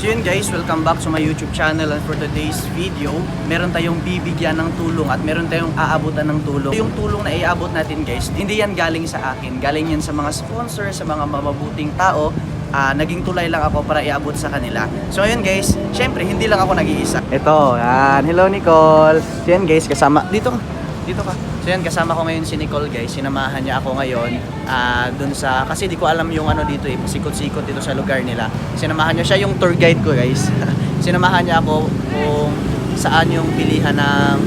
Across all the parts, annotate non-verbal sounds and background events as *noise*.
So yun guys, welcome back to my YouTube channel and for today's video, meron tayong bibigyan ng tulong at meron tayong aabutan ng tulong. Yung tulong na iabot natin guys, hindi yan galing sa akin, galing yan sa mga sponsor, sa mga mababuting tao. Ah, naging tulay lang ako para iabot sa kanila. So ayun guys, syempre hindi lang ako nag-iisa. Ito, yan. Hello Nicole. So yan guys, kasama dito. Dito ka. So yan, kasama ko ngayon si Nicole guys. Sinamahan niya ako ngayon ah dun sa, kasi di ko alam yung ano dito eh, sikot-sikot dito sa lugar nila. Sinamahan niya siya yung tour guide ko guys. *laughs* Sinamahan niya ako kung saan yung bilihan ng?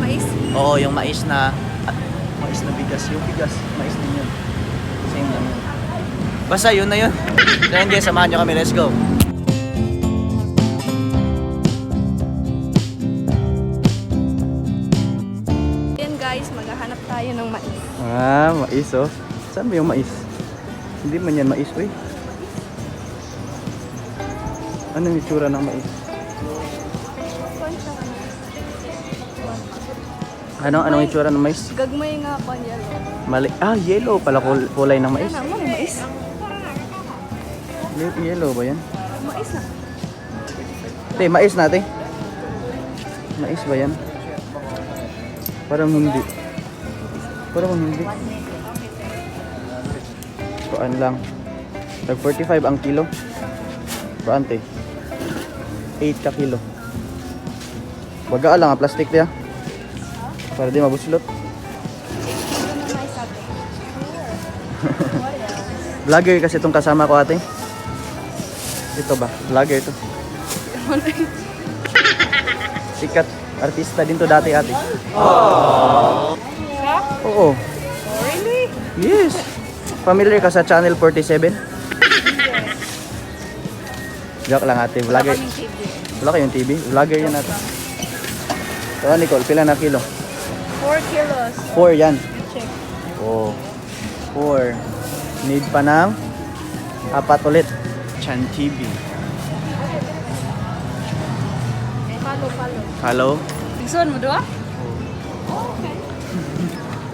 Mais. oo, yung mais na, mais na bigas. Yung bigas, mais din yun. Same lang yun. Basta yun na yun. *laughs* So yun guys, samahan niyo kami. Let's go. Ah, mais oh. Saan ba yung mais? Hindi man yan mais, uy. Anong itsura ng mais? Ano? Anong, itsura ng mais? Gagmay nga pa lo. Mali ah, yellow pala kul- kulay ng mais. Na, mga mais. Ye- Yellow ba yan? Mais na. Te, mais natin. Mais ba yan? Parang hindi. Parang hindi. Kuan lang. Tag 45 ang kilo. Kuan te. 8 ka kilo. Baga lang ang plastic niya. Para di mabuslot. *laughs* Vlogger kasi itong kasama ko ate. Ito ba? Vlogger ito. *laughs* Sikat artista din to dati ate. Ka? Oo. Oh, really? Yes. Familiar ka sa Channel 47? Joke lang ate. Vlogger. Wala kayong TV? Vlogger yan ate. So, Nicole, pila na kilo? 4 kilos. 4 yan. Check. Oh. 4. Need pa ng apat ulit. Chan TV. Follow, follow. Hello? Igsoon mo doa?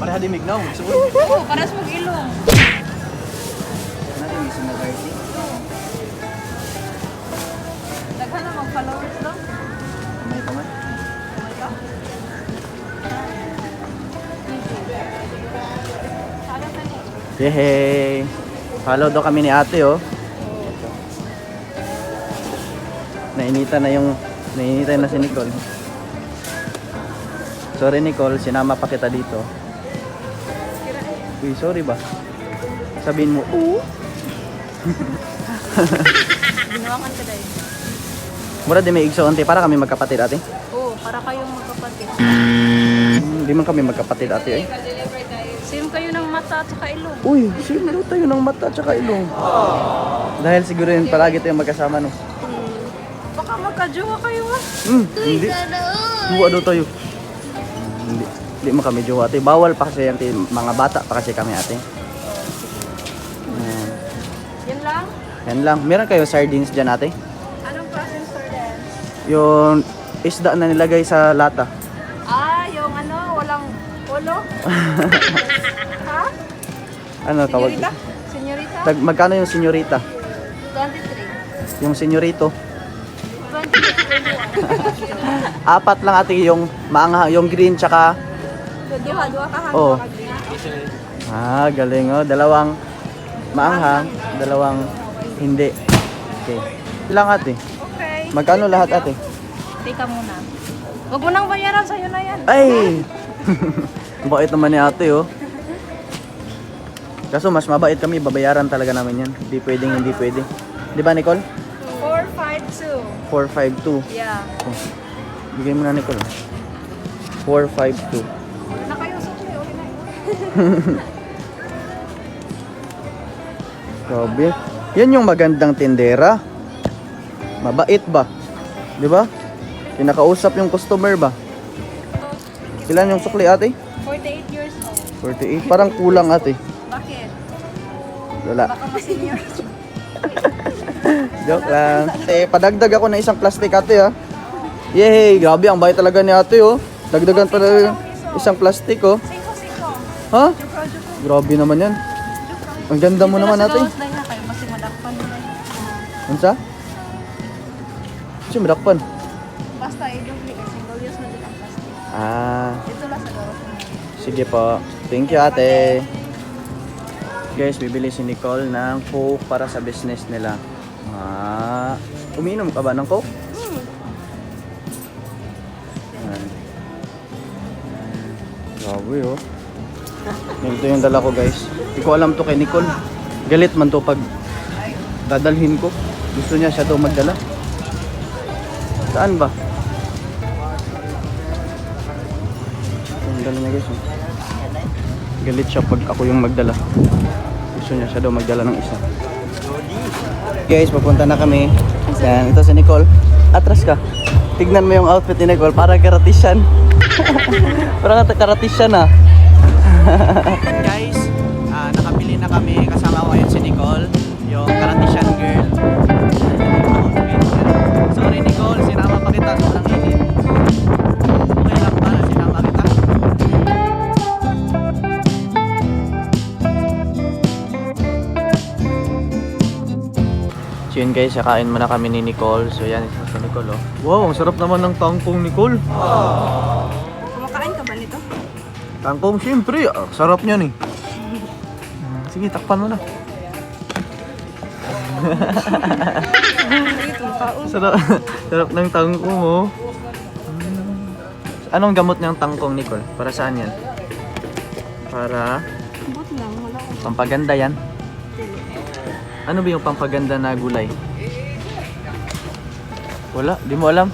Para di mignaw. Suod. Oo, para sa mag-ilong. Natin gusto na dirty. Daghan na mag-followers lang. May pa man. Kamay pa ni. Yehey! Follow daw kami ni ate oh. Nainitan na yung nainitan na si Nicole. Sorry Nicole, sinama pa kita dito. Uy, sorry ba? Sabihin mo, oo. Ginawakan ka dahil. Mura di may igsoonte para kami magkapatid ate. Oo, para kayong magkapatid. Hindi man kami magkapatid ate eh. Same kayo ng mata at saka ilong. Uy, sino daw tayo ng mata at saka ilong? Dahil siguro yun palagi tayong magkasama no. Hmm. Baka magka-jowa kayo ah. Hmm, hindi. Buwa daw tayo. Hindi. Hindi mo kami jowa ate. Bawal pa kasi ate. mga bata pa kasi kami ate. Ayan. Yan lang? Yan lang. Meron kayo sardines dyan ate? Anong klaseng dance? Yung isda na nilagay sa lata. Ah, yung ano, walang polo? *laughs* ha? Ano tawag? Senyorita? Senyorita? Tag, magkano yung senyorita? 23. Yung senyorito? 20, 21. Apat lang ate yung maanghang, yung green tsaka duha, duha ka hang, Oo. duha ka green. Ah, galing oh. Dalawang maanghang, dalawang hindi. Okay. Ilang ate? Okay. Magkano lahat ate? Teka muna. Huwag mo nang bayaran, sa'yo na yan. Ay! *laughs* Bait naman ni ate oh. Kaso mas mabait kami, babayaran talaga namin yan. Hindi pwedeng hindi pwede. Di ba Nicole? 452. 452. Yeah. Oh. Bigay mo na Nicole. 452. Na kayo sa tuloy, okay na. *laughs* Grabe. Yan yung magandang tindera. Mabait ba? Di ba? Kinakausap yung customer ba? Ilan yung sukli ate? 48 years old. 48. Parang kulang ate. Bakit? Wala. Baka ma-senior. *laughs* Joke lang. Eh, padagdag ako ng isang plastic ate ha. Yay! Grabe, ang bait talaga ni ate oh. Dagdagan pa na isang plastic oh. Ha? Grabe naman yan. Ang ganda mo naman ate. Dahil na kayo, masing madakpan. Basta i-dupli kasi single use na din ang plastic. Ah, Dito lang sa mo. sige po. Thank you ate. Guys, bibili si Nicole ng Coke para sa business nila. Ah, umiinom ka ba ng Coke? Hmm. Grabe oh. Ganito yung dala ko guys. Hindi ko alam to kay Nicole. Galit man to pag dadalhin ko. Gusto niya siya daw magdala. Saan ba? Yung dala niya guys. oh. Galit siya pag ako yung magdala. Gusto niya siya daw magdala ng isa. Guys, papunta na kami. Yan, ito si Nicole. Atras ka. Tignan mo yung outfit ni Nicole. Para karatisyan. *laughs* Parang karatisyan ah. *laughs* Guys, ah, nakabili na kami. Kasama ko si Nicole. Yung karatisyan girl. Sorry Nicole, sinama pa kita. Sobrang init. Okay lang ba na sinama kita? So yun guys, kakain muna kami ni Nicole. So yan, isa si Nicole oh. Wow, ang sarap naman ng tangkong Nicole. Ba nito? Tangkong siyempre, ah, sarap niyan eh. Sige, takpan mo na. *laughs* Sarap, sarap ng tangkong oh. Anong gamot niyang tangkong Nicole? Para saan yan? Para Bot lang, wala ko. pampaganda yan. Ano ba yung pampaganda na gulay? Wala, di mo alam.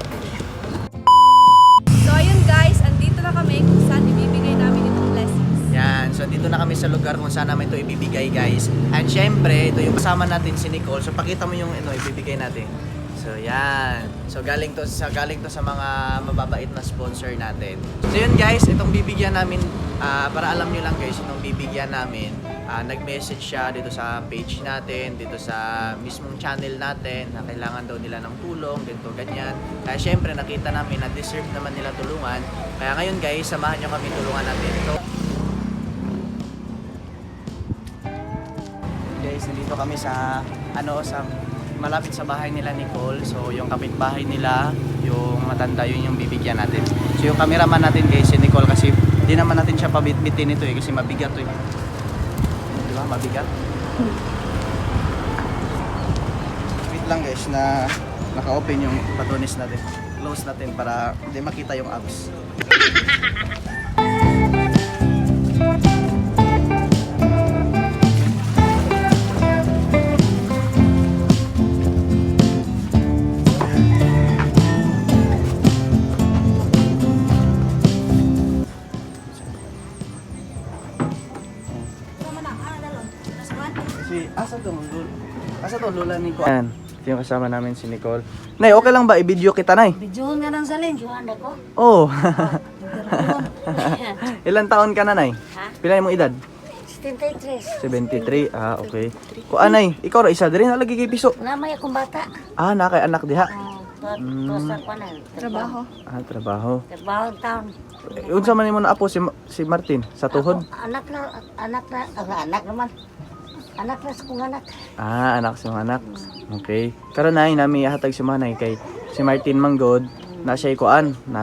Yan, so dito na kami sa lugar kung saan namin ito ibibigay guys. And syempre, ito yung kasama natin si Nicole. So pakita mo yung ano, ibibigay natin. So yan. So galing to sa galing to sa mga mababait na sponsor natin. So yun guys, itong bibigyan namin ah, para alam niyo lang guys, itong bibigyan namin ah, nag-message siya dito sa page natin, dito sa mismong channel natin na kailangan daw nila ng tulong, dito ganyan. Kaya syempre nakita namin na deserve naman nila tulungan. Kaya ngayon guys, samahan niyo kami tulungan natin. So, guys, nandito kami sa ano sa malapit sa bahay nila Nicole. So yung kapitbahay nila, yung matanda yun yung bibigyan natin. So yung cameraman natin guys si Nicole kasi di naman natin siya pabitbitin ito eh kasi mabigat to eh. Di ba? Mabigat. Wait lang guys na naka-open yung batonis natin. Close natin para hindi makita yung abs. Tong lula ni Kuan? Yan. Ito yung kasama namin si Nicole. Nay, okay lang ba i-video kita, Nay? Bidyuhon nga ng salin. Bidyuhon ako. Oo. Oh. Bidyuhon. *laughs* Ilan taon ka na, Nay? Ha? Pila mo edad? 73. 73. Ah, okay. Ko anay, ikaw ra isa diri na lagi kay piso. Namay akong bata. Ah, na kay anak diha. Oh, to, to kwanan. Trabaho. Ah, trabaho. Trabaho ang taon. Eh, Unsa man nimo na apo si si Martin sa tuhod? Anak na, anak na, anak naman. Anak na sa kong anak. Ah, anak mga anak. Okay. Karon nay nami hatag si manay kay si Martin Manggod na siya kuan na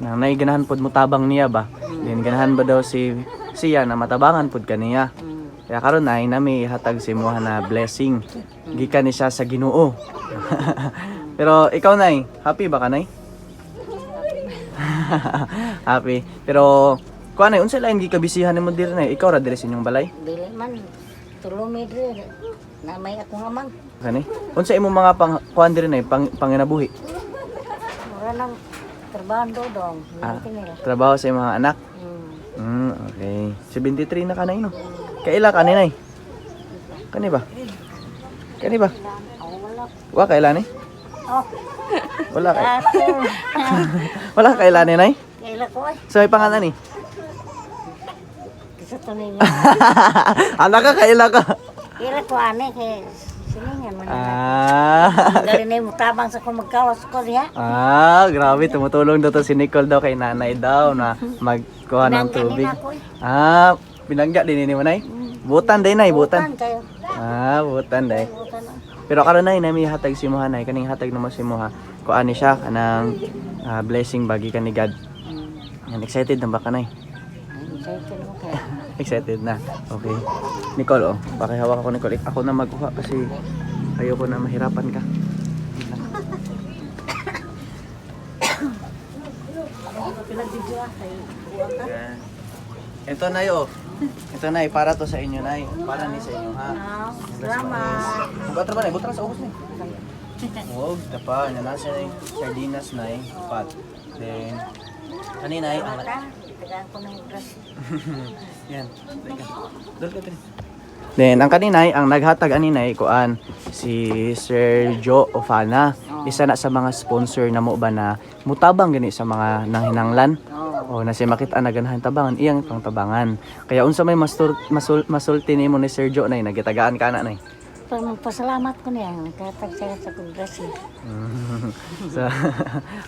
na nay ganahan pod mo tabang niya ba. Then ganahan ba daw si siya na matabangan pod kaniya. Kaya karon nay nami hatag si mo na blessing. Gikan ni siya sa Ginoo. *laughs* Pero ikaw nay, happy ba ka nay? *laughs* happy. Pero kuan nay unsa lain gikabisihan nimo diri nay? Ikaw ra diri sa inyong balay? Dili man. Tulumi diri. Namay akong amang. Kani? Unsa imo mga pang kuan diri nay pang panginabuhi? Mura lang trabaho do dong. Ah. Trabaho sa imong mga anak. Mm. Mm, okay. 73 na kanay no. Kaila ka ni nay? Kani ba? Kani ba? Wa kaila ni? Oh, Wala kay. Wala *laughs* kaila ni nay? Kaila ko. Sa may pangalan ni? Kisa to ninyo. Anak ka kaila ka. Kaila ko ane kay siningan man. Ah. Galing na yung tabang sa kung magkawas ko diha. Ah, grabe tumutulong daw to si Nicole daw kay nanay daw na magkuha ng tubig. Eh. Ah, pinangga din ni mo nay. Butan day nay, butan. Kayo. Ah, butan day. Butan. ah. Pero karon nay na may hatag si Muha nay kaning hatag naman si Muha. Kuan ni siya kanang ah, blessing bagi ka ni God. Mm. Yan excited na ba ka nay? Excited mo kaya. Excited na. Okay. Nicole, oh. Pakihawak ako, Nicole. Ako na magkuha kasi ayoko na mahirapan ka. Ito na yo. Ito na para to sa inyo na Para ni sa inyo ha. Ah, Salamat. Butra ba na? Butra sa ubos ni. *laughs* Huwag, tapa. Yan na siya sardinas na Pat. Then, kanina ay ang... Tagaan ko ng dress. *laughs* Yan. Teka. Dol ka din. Then, ang kaninay, ang naghatag aninay, kuan, si Sir Joe Ofana. Isa na sa mga sponsor na mo ba na mutabang gani sa mga nanghinanglan. O na si makita na ganahan tabangan, iyang pang tabangan. Kaya unsa may mastur, masul, masulti ni Sir Joe nay, nagitagaan ka na nay. Pero magpasalamat ko niya. Katag siya sa kong dress. eh. *laughs* so,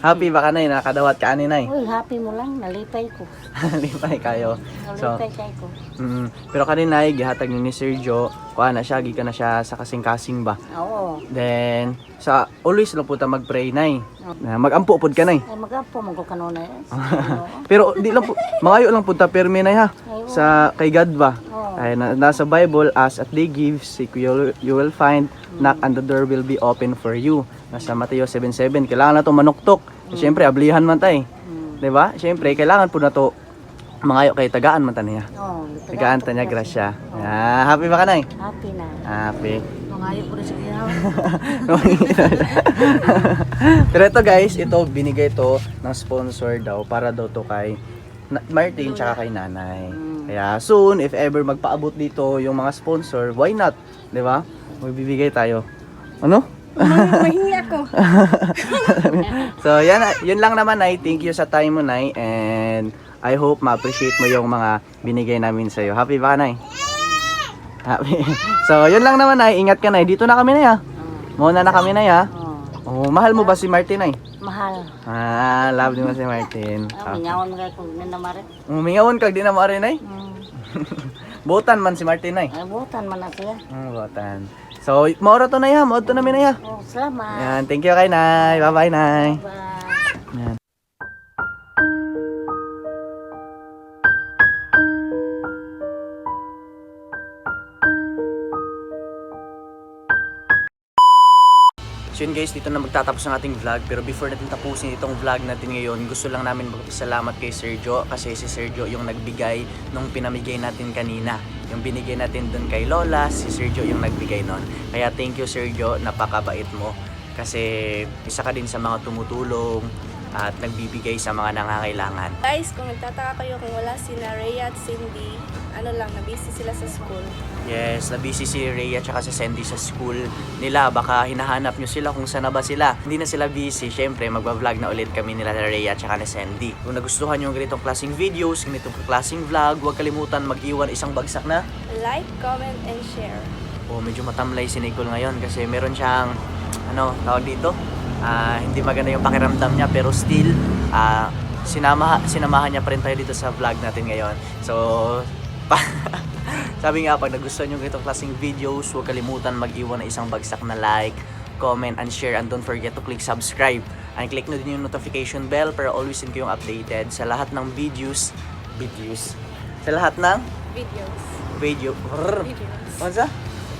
happy ba ka nay, nakadawat ka ani nay? Uy, happy mo lang. Nalipay ko. *laughs* Lipay kayo. So, Nalipay kay ko. mm, pero kanina ay gihatag ni ni Joe, kuan na siya, gikan na siya sa kasing-kasing ba. Oo. Then, sa always lang po ta mag-pray nay. Na Mag-ampo pod ka nay. Ay, mag-apo mo ko kanunay. Oo. *laughs* Pero di lang po, mangayo lang po ta permi nay ha. Sa kay God ba? Oo. Ay, na, nasa Bible, as at they give, seek you, you will find, knock and the door will be open for you. Nasa Mateo 7.7, kailangan na to manuktok. So, Siyempre, ablihan man tay. Mm. 'Di ba? Siyempre, kailangan po na to mangayo kay tagaan man ta niya. Oo. Tagaan ta niya grasya. Ah, happy ba ka? Happy na. Happy. Mangayo ko na siya. *laughs* Pero ito guys, ito binigay to ng sponsor daw para daw to kay Na- Martin tsaka kay nanay. Kaya soon, if ever magpaabot dito yung mga sponsor, why not? 'Di ba? Magbibigay tayo. Ano? Mahingi ako. *laughs* so, yan, yun lang naman, Nay. Thank you sa time mo, Nay. And I hope ma-appreciate mo yung mga binigay namin sa'yo. Happy ba, Nay? Happy. *laughs* so, yun lang naman, Nay. Ingat ka, Nay. Dito na kami, Nay, ha? Muna na kami, Nay, ha? Oo. Oh, mahal mo ba si Martin, Nay? Mahal. Ah, love mo si Martin. Ah, minyawan mo kay kung ninamari. Umingawon kag di na maari, Nay? Mm. *laughs* Butan man si Martin, Nay. Ay, butan man na siya. Hmm, butan. So, maura to, Nay, ha? Maura to namin, Nay, ha? Oh, salamat. Yan, thank you kay Nay. Bye-bye, Nay. Bye. So yun guys, dito na magtatapos ang ating vlog. Pero before natin tapusin itong vlog natin ngayon, gusto lang namin magpasalamat kay Sergio kasi si Sergio yung nagbigay nung pinamigay natin kanina. Yung binigay natin dun kay Lola, si Sergio yung nagbigay nun. Kaya thank you Sergio, napakabait mo. Kasi isa ka din sa mga tumutulong at nagbibigay sa mga nangangailangan. Guys, kung nagtataka kayo kung wala si Rhea at Cindy, ano lang, nabisi sila sa school. Yes, na busy si Rhea at si Sandy sa school nila. Baka hinahanap nyo sila kung saan na ba sila. Hindi na sila busy. Siyempre, magbablog na ulit kami nila na Rhea at ni Sandy. Kung nagustuhan nyo ang ganitong klaseng videos, ganitong klaseng vlog, huwag kalimutan mag-iwan isang bagsak na. Like, comment, and share. Oh, medyo matamlay si Nicole ngayon kasi meron siyang, ano, tawag dito, ah, hindi maganda yung pakiramdam niya pero still, ah, sinama, sinamahan niya pa rin tayo dito sa vlog natin ngayon. So, *laughs* sabi nga, pag nagustuhan nyo ganitong klaseng videos, huwag kalimutan mag-iwan ng isang bagsak na like, comment, and share. And don't forget to click subscribe. And click na din yung notification bell para always din kayong updated sa lahat ng videos, videos, sa lahat ng Videos. video, Brrr. Videos. Ano sa?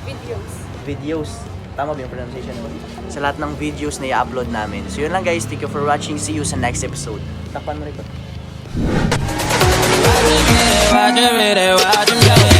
Videos. videos. Tama ba yung pronunciation mo? Sa lahat ng videos na i-upload namin. So yun lang guys, thank you for watching. See you sa next episode. Takpan mo rin ko. Watching me, they're him, yeah.